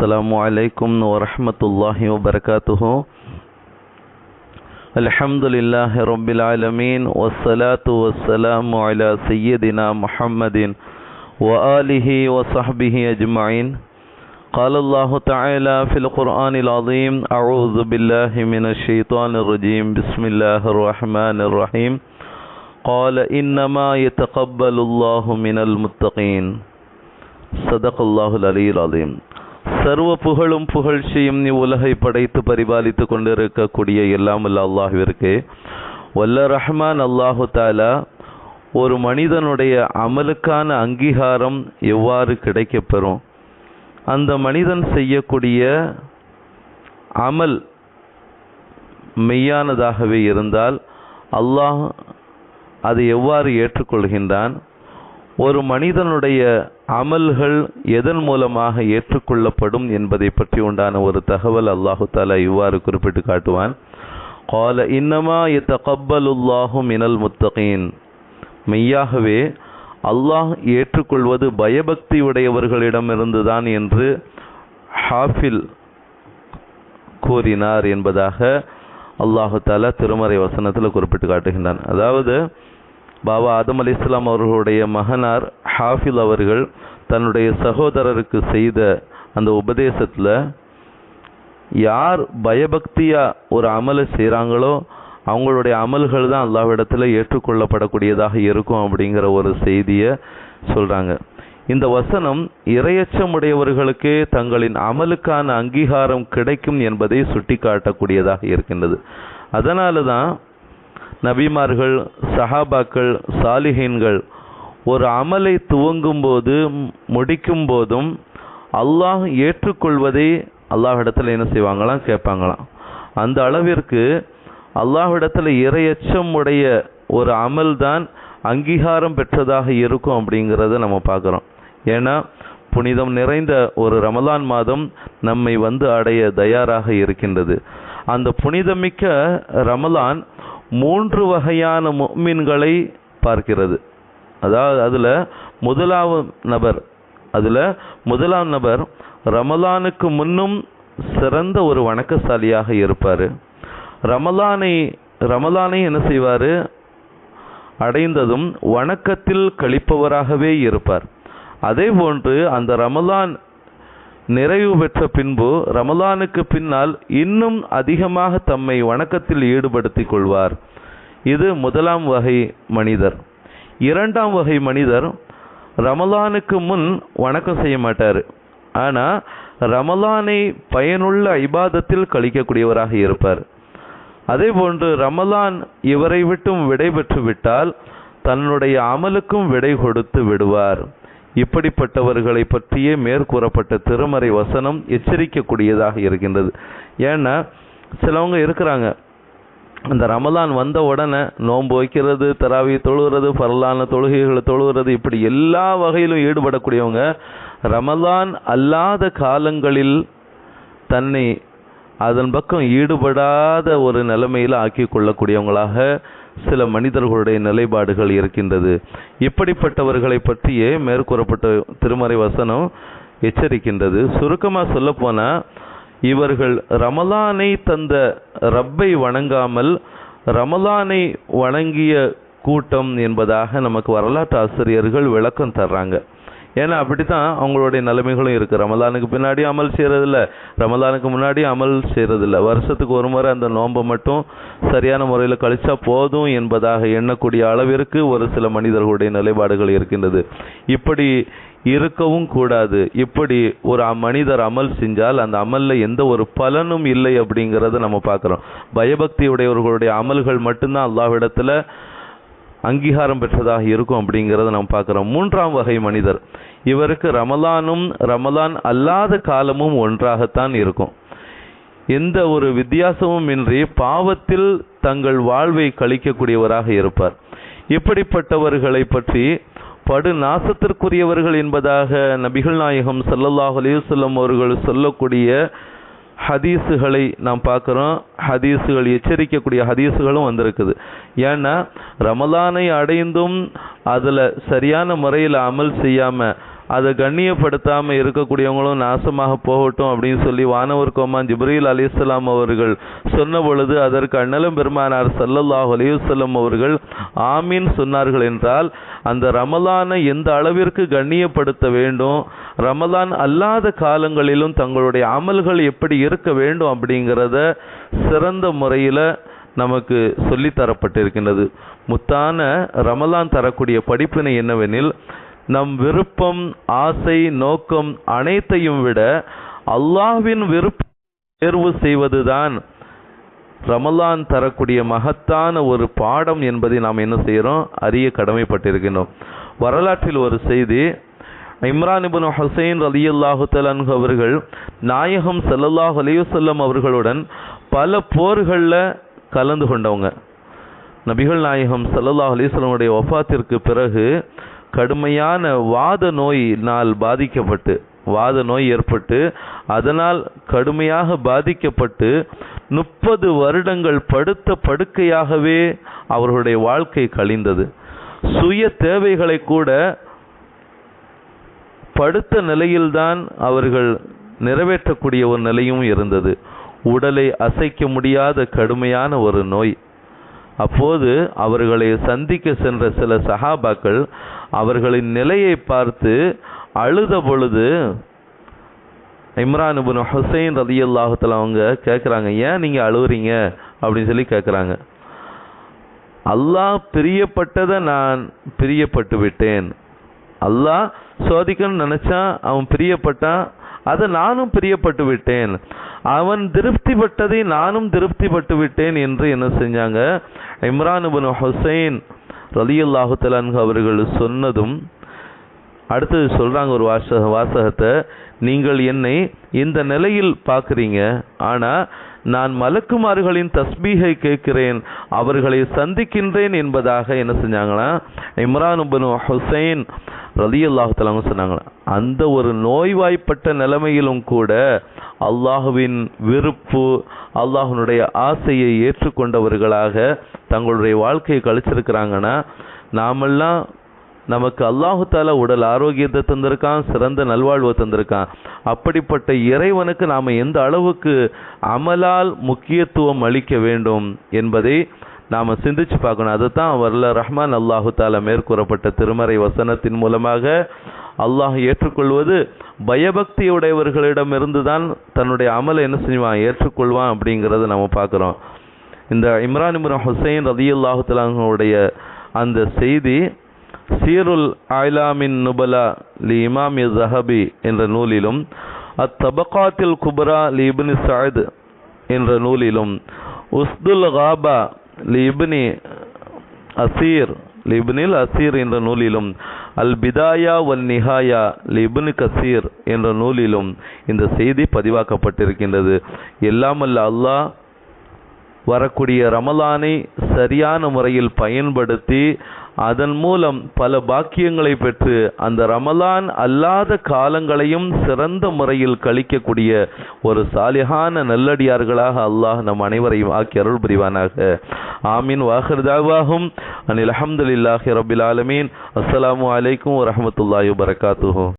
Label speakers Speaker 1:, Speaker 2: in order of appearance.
Speaker 1: السلام عليكم ورحمة الله وبركاته. الحمد لله رب العالمين والصلاة والسلام على سيدنا محمد وآله وصحبه أجمعين. قال الله تعالى في القرآن العظيم أعوذ بالله من الشيطان الرجيم. بسم الله الرحمن الرحيم. قال إنما يتقبل الله من المتقين. صدق الله العلي العظيم. சர்வ புகழும் புகழ்ச்சியும் நீ உலகை படைத்து பரிபாலித்து கொண்டிருக்கக்கூடிய எல்லாம் வல்ல அல்லாஹிற்கு வல்ல ரஹ்மான் அல்லாஹு தாலா ஒரு மனிதனுடைய அமலுக்கான அங்கீகாரம் எவ்வாறு கிடைக்கப்பெறும் அந்த மனிதன் செய்யக்கூடிய அமல் மெய்யானதாகவே இருந்தால் அல்லாஹ் அதை எவ்வாறு ஏற்றுக்கொள்கின்றான்? ஒரு மனிதனுடைய அமல்கள் எதன் மூலமாக ஏற்றுக்கொள்ளப்படும் என்பதை பற்றி உண்டான ஒரு தகவல் அல்லாஹு தாலா இவ்வாறு குறிப்பிட்டு காட்டுவான். கால இன்னமா எத்தகப்பலுல்லாஹு மினல் முத்தகீன் மெய்யாகவே அல்லாஹ் ஏற்றுக்கொள்வது பயபக்தி உடையவர்களிடமிருந்துதான் என்று ஹாஃபில் கூறினார் என்பதாக அல்லாஹு தாலா திருமறை வசனத்தில் குறிப்பிட்டு காட்டுகின்றான். அதாவது பாபா ஆதம் அலி இஸ்லாம் அவர்களுடைய மகனார் ஹாஃபில் அவர்கள் தன்னுடைய சகோதரருக்கு செய்த அந்த உபதேசத்தில் யார் பயபக்தியாக ஒரு அமலை செய்கிறாங்களோ அவங்களுடைய அமல்கள் தான் அல்லாவிடத்தில் ஏற்றுக்கொள்ளப்படக்கூடியதாக இருக்கும் அப்படிங்கிற ஒரு செய்தியை சொல்கிறாங்க இந்த வசனம் இரையச்சமுடையவர்களுக்கே தங்களின் அமலுக்கான அங்கீகாரம் கிடைக்கும் என்பதை சுட்டிக்காட்டக்கூடியதாக இருக்கின்றது. அதனால தான் நபிமார்கள் சஹாபாக்கள் சாலிஹீன்கள் ஒரு அமலை துவங்கும் போது முடிக்கும் போதும் அல்லாஹ் ஏற்றுக்கொள்வதை அல்லாஹிடத்தில் என்ன செய்வாங்களாம் கேட்பாங்களாம். அந்த அளவிற்கு அல்லாஹிடத்தில் இரையச்சம் உடைய ஒரு அமல் தான் அங்கீகாரம் பெற்றதாக இருக்கும் அப்படிங்கிறத நம்ம பார்க்குறோம். ஏன்னா புனிதம் நிறைந்த ஒரு ரமலான் மாதம் நம்மை வந்து அடைய தயாராக இருக்கின்றது. அந்த புனிதமிக்க ரமலான் மூன்று வகையான மீன்களை பார்க்கிறது. அதாவது அதில் முதலாவது நபர் அதில் முதலாம் நபர் ரமலானுக்கு முன்னும் சிறந்த ஒரு வணக்கசாலியாக இருப்பார். ரமலானை ரமலானை என்ன செய்வார்? அடைந்ததும் வணக்கத்தில் கழிப்பவராகவே இருப்பார். அதே போன்று அந்த ரமலான் நிறைவு பெற்ற பின்பு ரமலானுக்கு பின்னால் இன்னும் அதிகமாக தம்மை வணக்கத்தில் ஈடுபடுத்திக் கொள்வார். இது முதலாம் வகை மனிதர். இரண்டாம் வகை மனிதர் ரமலானுக்கு முன் வணக்கம் செய்ய மாட்டார். ஆனால் ரமலானை பயனுள்ள ஐபாதத்தில் கழிக்கக்கூடியவராக இருப்பார். அதே போன்று ரமலான் இவரை விட்டும் விடை பெற்று விட்டால் தன்னுடைய அமலுக்கும் விடை கொடுத்து விடுவார். இப்படிப்பட்டவர்களை பற்றியே மேற்கூறப்பட்ட திருமறை வசனம் எச்சரிக்கக்கூடியதாக இருக்கின்றது. ஏன்னா சிலவங்க இருக்கிறாங்க. அந்த ரமலான் வந்த உடனே நோன்பு வைக்கிறது தராவி தொழுகிறது பரலான தொழுகைகளை தொழுகிறது இப்படி எல்லா வகையிலும் ஈடுபடக்கூடியவங்க ரமலான் அல்லாத காலங்களில் தன்னை அதன் பக்கம் ஈடுபடாத ஒரு நிலைமையில் ஆக்கி கொள்ளக்கூடியவங்களாக சில மனிதர்களுடைய நிலைப்பாடுகள் இருக்கின்றது. இப்படிப்பட்டவர்களை பற்றியே மேற்கூறப்பட்ட திருமறை வசனம் எச்சரிக்கின்றது. சுருக்கமாக சொல்லப்போனால் இவர்கள் ரமலானை தந்த ரப்பை வணங்காமல் ரமலானை வணங்கிய கூட்டம் என்பதாக நமக்கு வரலாற்று ஆசிரியர்கள் விளக்கம் தர்றாங்க. ஏன்னா அப்படி தான் அவங்களுடைய நிலைமைகளும் இருக்குது ரமலானுக்கு பின்னாடி அமல் செய்கிறதில்ல ரமலானுக்கு முன்னாடி அமல் செய்கிறதில்ல வருஷத்துக்கு ஒரு முறை அந்த நோன்பை மட்டும் சரியான முறையில் கழிச்சா போதும் என்பதாக எண்ணக்கூடிய அளவிற்கு ஒரு சில மனிதர்களுடைய நிலைப்பாடுகள் இருக்கின்றது. இப்படி இருக்கவும் கூடாது. இப்படி ஒரு மனிதர் அமல் செஞ்சால் அந்த அமலில் எந்த ஒரு பலனும் இல்லை அப்படிங்கிறத நம்ம பார்க்குறோம். பயபக்தி உடையவர்களுடைய அமல்கள் மட்டும்தான் அல்லாவிடத்தில் அங்கீகாரம் பெற்றதாக இருக்கும் அப்படிங்கிறத நாம் பார்க்குறோம். மூன்றாம் வகை மனிதர். இவருக்கு ரமலானும் ரமலான் அல்லாத காலமும் ஒன்றாகத்தான் இருக்கும். எந்த ஒரு வித்தியாசமும் இன்றி பாவத்தில் தங்கள் வாழ்வை கழிக்கக்கூடியவராக இருப்பார். இப்படிப்பட்டவர்களை பற்றி படு நாசத்திற்குரியவர்கள் என்பதாக நபிகள் நாயகம் சல்லல்லாஹ் அலையுசல்லம் அவர்கள் சொல்லக்கூடிய ஹதீஸுகளை நாம் பார்க்குறோம். ஹதீஸுகள் எச்சரிக்கக்கூடிய ஹதீஸுகளும் வந்திருக்குது. ஏன்னா ரமலானை அடைந்தும் அதில் சரியான முறையில் அமல் செய்யாமல் அதை கண்ணியப்படுத்தாம இருக்கக்கூடியவங்களும் நாசமாக போகட்டும் அப்படின்னு சொல்லி வானவர் கோமான் ஜிப்ரீல் அலிஸ்லாம் அவர்கள் சொன்ன பொழுது அதற்கு அண்ணலும் பெருமானார் சல்லல்லாஹு அலையுசல்லம் அவர்கள் ஆமீன் சொன்னார்கள் என்றால் அந்த ரமலானை எந்த அளவிற்கு கண்ணியப்படுத்த வேண்டும்? ரமலான் அல்லாத காலங்களிலும் தங்களுடைய அமல்கள் எப்படி இருக்க வேண்டும் அப்படிங்கிறத சிறந்த முறையில் நமக்கு சொல்லித்தரப்பட்டிருக்கின்றது. முத்தான ரமலான் தரக்கூடிய படிப்பினை என்னவெனில் நம் விருப்பம் ஆசை நோக்கம் அனைத்தையும் விட அல்லாஹ்வின் விருப்பம் தேர்வு செய்வதுதான். ரமலான் தரக்கூடிய மகத்தான ஒரு பாடம் என்பதை நாம் என்ன செய்கிறோம்? அறிய கடமைப்பட்டிருக்கின்றோம். வரலாற்றில் ஒரு செய்தி இம்ரான் இபுன் ஹுசைன் ரலியல்லாஹு தலன்ஹு அவர்கள் நாயகம் சல்லல்லாஹ் அலையுசல்லம் அவர்களுடன் பல போர்களில் கலந்து கொண்டவங்க. நபிகள் நாயகம் சல்லல்லாஹ் அலிஸ்லமுடைய ஒஃபாத்திற்கு பிறகு கடுமையான வாத நோயினால் பாதிக்கப்பட்டு வாத நோய் ஏற்பட்டு அதனால் கடுமையாக பாதிக்கப்பட்டு முப்பது வருடங்கள் படுத்த படுக்கையாகவே அவர்களுடைய வாழ்க்கை கழிந்தது. சுய தேவைகளை கூட படுத்த நிலையில்தான் அவர்கள் நிறைவேற்றக்கூடிய ஒரு நிலையும் இருந்தது. உடலை அசைக்க முடியாத கடுமையான ஒரு நோய். அப்போது அவர்களை சந்திக்க சென்ற சில சஹாபாக்கள் அவர்களின் நிலையை பார்த்து அழுத பொழுது இம்ரான் இபுன் ஹுசைன் ரலியல்லாஹு அவங்க கேட்குறாங்க ஏன் நீங்கள் அழுவுறீங்க? அப்படின்னு சொல்லி கேட்குறாங்க அல்லாஹ் பிரியப்பட்டதை நான் பிரியப்பட்டு விட்டேன். அல்லாஹ் சோதிக்கணும்னு நினச்சான் அவன் பிரியப்பட்டான் அதை நானும் பிரியப்பட்டு விட்டேன். அவன் திருப்திப்பட்டதை நானும் திருப்திப்பட்டு விட்டேன் என்று என்ன செஞ்சாங்க? இம்ரான் இபுன் ஹுசைன் ரலியல்லாஹு தலான்கு அவர்கள் சொன்னதும் அடுத்தது சொல்கிறாங்க ஒரு வாசக வாசகத்தை நீங்கள் என்னை இந்த நிலையில் பார்க்குறீங்க ஆனால் நான் மலக்குமார்களின் தஸ்பீகை கேட்கிறேன் அவர்களை சந்திக்கின்றேன் என்பதாக என்ன செஞ்சாங்களா இம்ரான் உபனு ஹுசைன் ரலியல்லாஹு தலாங்க சொன்னாங்களா அந்த ஒரு நோய்வாய்ப்பட்ட நிலைமையிலும் கூட அல்லாஹுவின் விருப்பு அல்லாஹுனுடைய ஆசையை ஏற்றுக்கொண்டவர்களாக தங்களுடைய வாழ்க்கையை கழிச்சிருக்கிறாங்கன்னா நாமெல்லாம் நமக்கு அல்லாஹு தாலா உடல் ஆரோக்கியத்தை தந்திருக்கான் சிறந்த நல்வாழ்வை தந்திருக்கான். அப்படிப்பட்ட இறைவனுக்கு நாம் எந்த அளவுக்கு அமலால் முக்கியத்துவம் அளிக்க வேண்டும் என்பதை நாம் சிந்திச்சு பார்க்கணும். அதுதான் வரல. ரஹ்மான் அல்லாஹு தாலா மேற்கூறப்பட்ட திருமறை வசனத்தின் மூலமாக அல்லாஹ் ஏற்றுக்கொள்வது பயபக்தியுடையவர்களிடமிருந்து தான் தன்னுடைய அமலை என்ன செய்வான் ஏற்றுக்கொள்வான் அப்படிங்கிறத நம்ம பார்க்குறோம். இந்த இம்ரான் இம்ரான் ஹுசைன் ரதியுல்லாஹு தலாங்களுடைய அந்த செய்தி சீருல் ஆய்லாமின் நுபலா லி இமாம் ஜஹபி என்ற நூலிலும் அத்தபகாத்தில் குபரா லி இபின் சாயத் என்ற நூலிலும் உஸ்துல் காபா லிபினி அசீர் லிபினில் அசீர் என்ற நூலிலும் அல் பிதாயா வல் நிஹாயா லிபுனு கசீர் என்ற நூலிலும் இந்த செய்தி பதிவாக்கப்பட்டிருக்கின்றது. எல்லாமல்ல அல்லாஹ் வரக்கூடிய ரமலானை சரியான முறையில் பயன்படுத்தி அதன் மூலம் பல பாக்கியங்களை பெற்று அந்த ரமலான் அல்லாத காலங்களையும் சிறந்த முறையில் கழிக்கக்கூடிய ஒரு சாலிகான நல்லடியார்களாக அல்லாஹ் நம் அனைவரையும் ஆக்கி அருள் புரிவானாக. ஆமீன். வாஹர்தாவாகும் அனில் அஹமதுல்லாஹி ரபில் ஆலமீன். அஸ்லாம் அலைக்கும் வரமத்துல்லாஹி வபரகாத்துஹு.